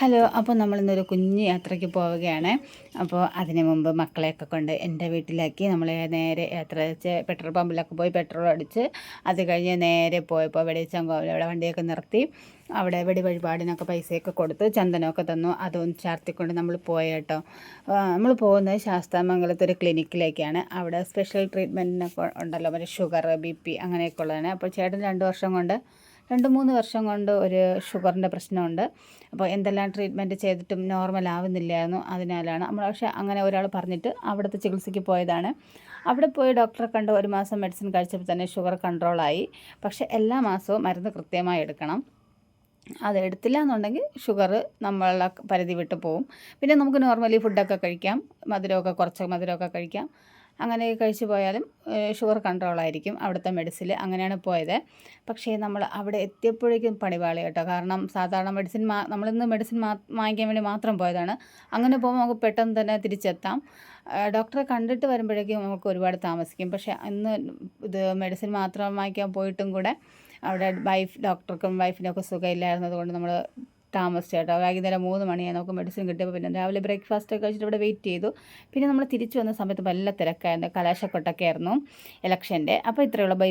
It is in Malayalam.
ഹലോ അപ്പോൾ നമ്മളിന്നൊരു കുഞ്ഞു യാത്രയ്ക്ക് പോവുകയാണ്. അപ്പോൾ അതിന് മുമ്പ് മക്കളെയൊക്കെ കൊണ്ട് എന്റെ വീട്ടിലാക്കി നമ്മൾ നേരെ യാത്ര വെച്ച് പെട്രോൾ പമ്പിലൊക്കെ പോയി പെട്രോൾ അടിച്ച് അത് കഴിഞ്ഞ് നേരെ പോയപ്പോൾ വെടിച്ചങ്കോവിൽ അവിടെ വണ്ടിയൊക്കെ നിർത്തി. അവിടെ വെടി വഴിപാടിനൊക്കെ പൈസയൊക്കെ കൊടുത്ത് ചന്ദനമൊക്കെ തന്നു. അതൊന്ന് ചാർത്തിക്കൊണ്ട് നമ്മൾ പോയ കേട്ടോ. നമ്മൾ പോകുന്നത് ശാസ്താമംഗലത്ത് ഒരു ക്ലിനിക്കിലേക്കാണ്. അവിടെ സ്പെഷ്യൽ ട്രീറ്റ്മെന്റിനൊക്കെ ഉണ്ടല്ലോ. മറ്റേ ഷുഗർ ബി പി അങ്ങനെയൊക്കെ ഉള്ളതാണ്. അപ്പോൾ ചേട്ടൻ രണ്ട് വർഷം കൊണ്ട് രണ്ട് മൂന്ന് വർഷം കൊണ്ട് ഒരു ഷുഗറിന്റെ പ്രശ്നമുണ്ട്. അപ്പോൾ എന്തെല്ലാം ട്രീറ്റ്മെന്റ് ചെയ്തിട്ടും നോർമൽ ആവുന്നില്ലായിരുന്നു അതിനാലാണ്. നമ്മൾ പക്ഷേ അങ്ങനെ ഒരാൾ പറഞ്ഞിട്ട് അവിടുത്തെ ചികിത്സയ്ക്ക് പോയതാണ്. അവിടെ പോയി ഡോക്ടറെ കണ്ട് ഒരു മാസം മെഡിസിൻ കഴിച്ചപ്പോൾ തന്നെ ഷുഗർ കൺട്രോളായി പക്ഷേ എല്ലാ മാസവും മരുന്ന് കൃത്യമായി എടുക്കണം. അത് എടുത്തില്ല എന്നുണ്ടെങ്കിൽ ഷുഗർ നമ്മളെ പരിധി വിട്ട് പോവും. പിന്നെ നമുക്ക് നോർമലി ഫുഡൊക്കെ കഴിക്കാം. മധുരമൊക്കെ കുറച്ച് മധുരമൊക്കെ കഴിക്കാം. അങ്ങനെ കഴിച്ചു പോയാലും ഷുഗർ കൺട്രോൾ ആയിരിക്കും അവിടുത്തെ മെഡിസിൻ അങ്ങനെയാണ് പോയത്. പക്ഷേ നമ്മൾ അവിടെ എത്തിയപ്പോഴേക്കും പണിപാളി കേട്ടോ. കാരണം സാധാരണ മെഡിസിൻ മാ നമ്മളിന്ന് മെഡിസിൻ മാ വാങ്ങിക്കാൻ വേണ്ടി മാത്രം പോയതാണ്. അങ്ങനെ പോകുമ്പോൾ നമുക്ക് പെട്ടെന്ന് തന്നെ തിരിച്ചെത്താം. ഡോക്ടറെ കണ്ടിട്ട് വരുമ്പോഴേക്കും നമുക്ക് ഒരുപാട് താമസിക്കും. പക്ഷേ ഇന്ന് ഇത് മെഡിസിൻ മാത്രം വാങ്ങിക്കാൻ പോയിട്ടും കൂടെ അവിടെ വൈഫ് ഡോക്ടർക്കും വൈഫിനൊക്കെ സുഖമില്ലായിരുന്നതുകൊണ്ട് സുഖമില്ലായിരുന്നത് കൊണ്ട് നമ്മൾ താമസിച്ചു കേട്ടോ വൈകുന്നേരം മൂന്ന് മണിയായി. നമുക്ക് മെഡിസിൻ കിട്ടിയപ്പോൾ പിന്നെ രാവിലെ ബ്രേക്ക്ഫാസ്റ്റ് ഒക്കെ കഴിച്ചിട്ട് ഇവിടെ വെയിറ്റ് ചെയ്തു. പിന്നെ നമ്മൾ തിരിച്ചു വന്ന സമയത്ത് നല്ല തിരക്കായിരുന്നു. കലാശക്കൊട്ടൊക്കെ ആയിരുന്നു. ഇലക്ഷന്റെ അപ്പോൾ ഇത്രയുള്ള ബൈ